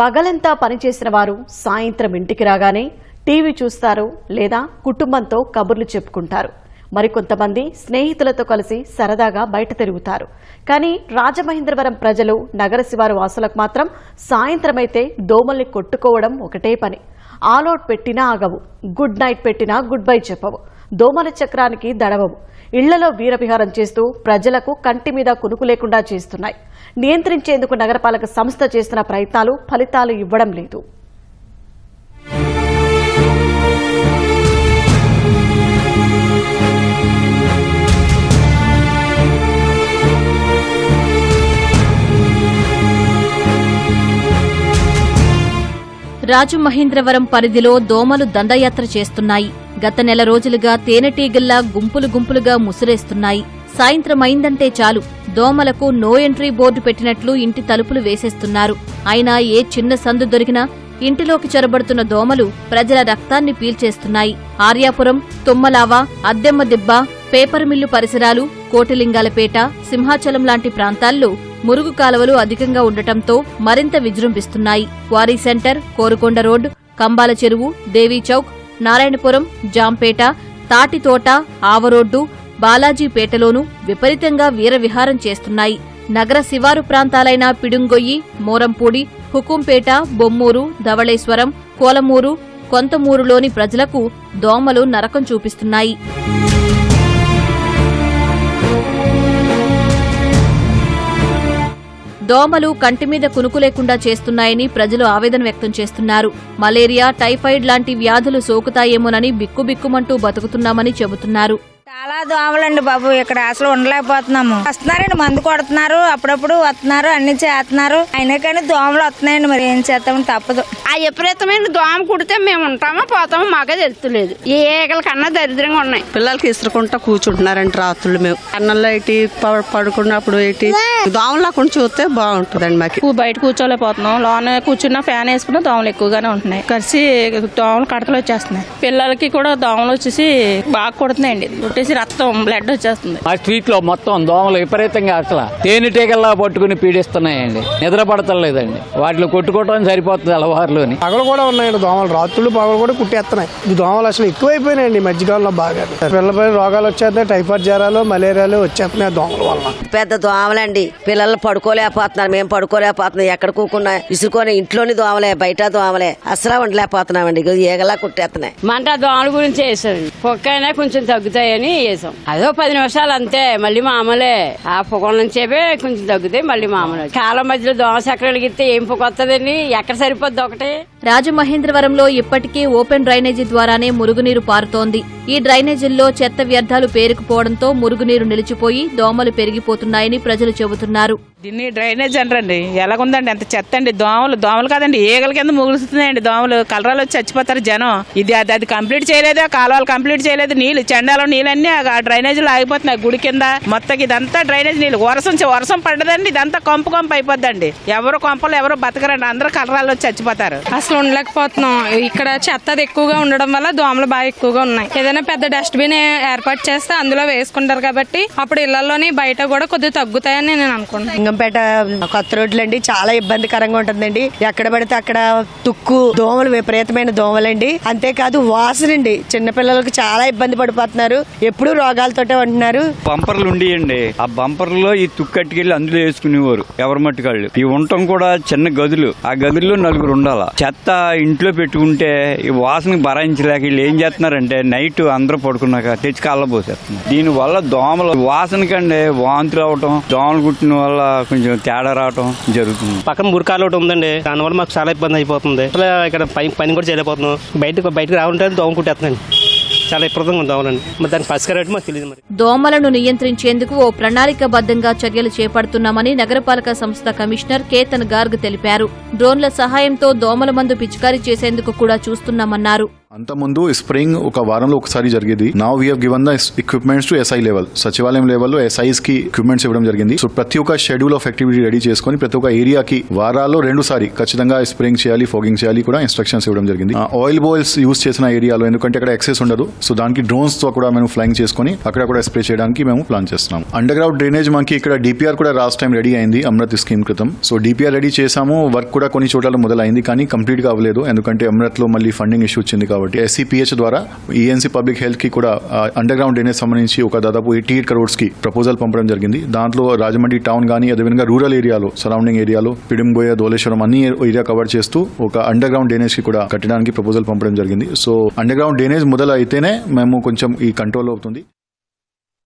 పగలంతా పనిచేసిన వారు సాయంత్రం ఇంటికి రాగానే టీవీ చూస్తారు లేదా కుటుంబంతో కబుర్లు చెప్పుకుంటారు. మరికొంతమంది స్నేహితులతో కలిసి సరదాగా బయట తిరుగుతారు. కానీ రాజమహేంద్రవరం ప్రజలు నగర శివారు వాసులకు మాత్రం సాయంత్రమైతే దోమల్ని కొట్టుకోవడం ఒకటే పని. ఆల్అౌట్ పెట్టినా ఆగవు. గుడ్ నైట్ పెట్టినా గుడ్ బై చెప్పవు. దోమల చక్రానికి దడవవు. ఇళ్ళలో వీరవిహారం చేస్తూ ప్రజలకు కంటి మీద కునుకు లేకుండా చేస్తున్నాయి. నియంత్రించేందుకు నగరపాలక సంస్థ చేస్తున్న ప్రయత్నాలు ఫలితాలు ఇవ్వడం లేదు. రాజమహేంద్రవరం పరిధిలో దోమలు దండయాత్ర చేస్తున్నాయి. గత నెల రోజులుగా తేనెటీగల్లా గుంపులు గుంపులుగా ముసురేస్తున్నాయి. సాయంత్రం అయిందంటే చాలు. దోమలకు నో ఎంట్రీ బోర్డు పెట్టినట్లు ఇంటి తలుపులు వేసేస్తున్నారు. అయినా ఏ చిన్న సందు దొరికినా ఇంటిలోకి చొరబడుతున్న దోమలు ప్రజల రక్తాన్ని పీల్చేస్తున్నాయి. ఆర్యాపురం తుమ్మలావ అద్దెమ్మ దిబ్బ పేపర్ మిల్లు పరిసరాలు కోటిలింగాలపేట సింహాచలం లాంటి ప్రాంతాల్లో మురుగు కాలువలు అధికంగా ఉండటంతో మరింత విజృంభిస్తున్నాయి. Quarry centre Korukonda road Kambala Cheruvu Devi Chowk Narayanapuram Jampeta Tatithota ఆవరోడ్డు బాలాజీపేటలోనూ విపరీతంగా వీరవిహారం చేస్తున్నాయి. నగర శివారు ప్రాంతాలైన పిడుంగొయ్యి మోరంపూడి హుకుంపేట బొమ్మూరు ధవళేశ్వరం కోలమూరు కొంతమూరులోని ప్రజలకు దోమలు నరకం చూపిస్తున్నాయి. దోమలు కంటి మీద కునుకు లేకుండా చేస్తున్నాయని ప్రజలు ఆవేదన వ్యక్తం చేస్తున్నారు. మలేరియా టైఫాయిడ్ లాంటి వ్యాధులు సోకుతాయేమోనని బిక్కుబిక్కుమంటూ బతుకుతున్నామని చెబుతున్నారు. చాలా దోమలండి బాబు ఇక్కడ అసలు ఉండలేకపోతున్నాము. వస్తున్నారండి మందు కొడుతున్నారు అప్పుడప్పుడు వస్తున్నారు అన్ని చేస్తున్నారు. అయినా కానీ దోమలు వస్తున్నాయండి మరి ఏం చేస్తాము తప్పదు. ఆ విపరీతమైన దోమ కుడితే మేము ఉంటామో పోతామో మాకే తెలుస్తలేదు. ఏ ఏగల కన్నా దరిద్రంగా ఉన్నాయి. పిల్లలకి ఇసురుకుంటా కూర్చుంటున్నారంట రాత్రులు మేము. అన్నంలో ఏంటి పడుకున్నప్పుడు ఏంటి? దోమలా కొంచెం చూస్తే బాగుంటుందండి మాకు. బయట కూర్చోలేకపోతున్నాం లోన కూర్చున్న ఫ్యాన్ వేసుకున్న దోమలు ఎక్కువగానే ఉంటున్నాయి. కలిసి దోమలు కడతలు వచ్చేస్తున్నాయి. పిల్లలకి కూడా దోమలు వచ్చేసి బాగా కొడుతున్నాయండి. కొట్టేసి రక్తం బ్లడ్ వచ్చేస్తుంది. మా స్ట్రీట్లో మొత్తం దోమలు విపరీతంగా అసలు తేనెటీగల్లా పట్టుకుని పీడిస్తున్నాయండి. నిద్ర పడతలేదండి వాటిని కొట్టుకోవడం సరిపోతుంది అలవారులోని పగలు కూడా ఉన్నాయండి దోమలు. రాత్రులు పగలు కూడా కుట్టేస్తున్నాయి. ఈ దోమలు అసలు ఎక్కువైపోయినాయండి మధ్యకాలంలో బాగా పిల్లలపై రోగాలు వచ్చేస్తున్నాయి టైఫాయిడ్ జ్వరాలు మలేరియాలు వచ్చేస్తున్నాయి ఆ దోమల వల్ల పెద్ద దోమలండి. పిల్లలు పడుకోలేకపోతున్నారు మేము పడుకోలేకపోతున్నాం ఎక్కడ కూకున్నా ఇసురుకొని ఇంట్లోని దోమలే బయట దోమలే అసలు ఉండలేకపోతున్నామండి ఈగలా కుట్టేస్తున్నాయి మంట దోమల గురించి వేసాం పొక్కైనా కొంచెం తగ్గుతాయని వేసాం అదో పది నిమిషాలు అంతే మళ్ళీ మామూలే ఆ పొగ నుంచేపే కొంచెం తగ్గుతాయి మళ్ళీ మామూలు. కాలం మధ్యలో దోమ చక్రం వెలిగితే ఏం పొగ వస్తుందండి ఎక్కడ సరిపోద్ది ఒకటి? రాజమహేంద్రవరంలో ఇప్పటికే ఓపెన్ డ్రైనేజీ ద్వారానే మురుగునీరు పారుతోంది. ఈ డ్రైనేజీల్లో చెత్త వ్యర్థాలు పేరుకుపోవడంతో మురుగునీరు నిలిచిపోయి దోమలు పెరిగిపోతున్నాయని ప్రజలు చెబుతున్నారు. దీన్ని డ్రైనేజ్ అంటారండి ఎలాగుందండి? ఎంత చెత్త అండి. దోమలు దోమలు కాదండి. ఈగల కింద ముగులుస్తున్నాయండి దోమలు. కలరాలు వచ్చి చచ్చిపోతారు జనం. ఇది అది అది కంప్లీట్ చేయలేదు. ఆ కాలువలు కంప్లీట్ చేయలేదు. నీళ్ళు చెండాలో నీళ్ళన్నీ ఆ డ్రైనేజీలో ఆగిపోతున్నాయి. గుడి కింద మొత్తం ఇదంతా డ్రైనేజ్ నీళ్ళు. వర్షం వర్షం పడ్డదండి. ఇదంతా కొంపు కొంపు అయిపోద్దండి. ఎవరు కొంపలు ఎవరు బతకరండి. అందరూ కలరాలు వచ్చి చచ్చిపోతారు. అసలు ఉండలేకపోతున్నాం. ఇక్కడ చెత్త అది ఎక్కువగా ఉండడం వల్ల దోమలు బాగా ఎక్కువగా ఉన్నాయి. ఏదైనా పెద్ద డస్ట్బిన్ ఏర్పాటు చేస్తే అందులో వేసుకుంటారు కాబట్టి అప్పుడు ఇళ్ళలోని బయట కూడా కొద్దిగా తగ్గుతాయని నేను అనుకుంటున్నాను. బేగంపేట కొత్త రోడ్లు అండి చాలా ఇబ్బందికరంగా ఉంటుందండి. ఎక్కడ పడితే అక్కడ తుక్కు దోమలు విపరీతమైన దోమలండి. అంతేకాదు వాసనండి. చిన్నపిల్లలకు చాలా ఇబ్బంది పడిపోతున్నారు. ఎప్పుడు రోగాలతోటే ఉంటున్నారు. బంపర్లు ఉండియండి. ఆ బంపర్లో ఈ తుక్కు తుక్కట్టుకెళ్ళి అందులో వేసుకునేవారు ఎవరి మట్టుకాళ్ళు. ఈ ఉండటం కూడా చిన్న గదులు. ఆ గదుల్లో నలుగురు ఉండాల. చెత్త ఇంట్లో పెట్టుకుంటే ఈ వాసన భరాయించలేక వీళ్ళు ఏం చేస్తున్నారంటే నైట్ అందరూ పడుకున్నాక తెచ్చి కళ్ళ పోసేస్తున్నారు. దీని వల్ల దోమలు వాసన కంటే వాంతులు అవటం దోమలు కుట్టిన వల్ల కొంచెం తేడా రావటం జరుగుతుంది. పక్కన మురికాలు ఒకటి ఉందండి. దానివల్ల మాకు చాలా ఇబ్బంది అయిపోతుంది. అసలు ఇక్కడ పని పని కూడా చేయలేకపోతున్నాం. బయటకు బయటకు రావాలంటే దోమ కుట్టేస్తున్నాండి చాలా ఇబ్బందిగా దోమలండి. మరి దానికి పరిష్కారం మాకు తెలియదు మరి. దోమలను నియంత్రించేందుకు ఓ ప్రణాళికబద్ధంగా చర్యలు చేపడుతున్నామని నగరపాలక సంస్థ కమిషనర్ కేతన్ గార్గ్ తెలిపారు. డ్రోన్ల సహాయంతో దోమల మందు పిచికారీ చేసేందుకు కూడా చూస్తున్నామన్నారు. అంతకుముందు స్ప్రింగ్ ఒక వారంలో ఒకసారి జరిగేది. నా we given the equipments to SI level సచివాలయం లెవెల్లో ఎస్ఐస్కి ఎక్విప్మెంట్స్ ఇవ్వడం జరిగింది. సో ప్రతి ఒక్క షెడ్యూల్ ఆఫ్ యాక్టివిటీ రెడీ చేసుకొని ప్రతి ఒక్క ఏరియాకి వారాల్లో రెండు సారి ఖచ్చితంగా స్ప్రింగ్ చేయాలి ఫోగింగ్ చేయాలి కూడా ఇన్స్ట్రక్షన్స్ ఇవ్వడం జరిగింది. ఆయిల్ బాయిల్స్ యూస్ చేసిన ఏరియాలో ఎందుకంటే అక్కడ ఎక్సెస్ ఉండదు. సో దానికి డ్రోన్స్తో కూడా మేము ఫ్లైంగ్ చేసుకొని అక్కడ కూడా స్ప్రే చేయడానికి మేము ప్లాన్ చేస్తున్నాం అండర్ గ్రౌండ్ డ్రైనేజ్ మనకి ఇక్కడ డిపిఆర్ కూడా లాస్ట్ టైం రెడీ అయింది అమృత్ స్కీమ్ క్రితం. సో డిపిఆర్ రెడీ చేసాము వర్క్ కూడా కొన్ని చోట్ల మొదలైంది కానీ కంప్లీట్గా అవ్వలేదు. ఎందుకంటే అమృత్లో మళ్ళీ ఫండింగ్ ఇష్యూ వచ్చింది కాబట్టి ఎస్సీపీహెచ్ ద్వారా ఈఎన్సీ పబ్లిక్ హెల్త్కి కూడా అండర్ గ్రౌండ్ డ్రైనేజ్ సంబంధించి ఒక దాదాపు ఎయిటీ ఎయిట్ క్రోడ్స్కి ప్రపోజల్ పంపడం జరిగింది. దాంట్లో రాజమండ్రి టౌన్ కానీ అదేవిధంగా రూరల్ ఏరియాలో సరౌండింగ్ ఏరియాలో పిడింబోయ ధోలేశ్వరం అన్ని ఏరియా కవర్ చేస్తూ ఒక అండర్ గ్రౌండ్ డ్రైనేజ్కి కూడా కట్టడానికి ప్రపోజల్ పంపడం జరిగింది. సో అండర్ గ్రౌండ్ డ్రైనేజ్ మొదలైతేనే మేము కొంచెం ఈ కంట్రోల్ అవుతుంది.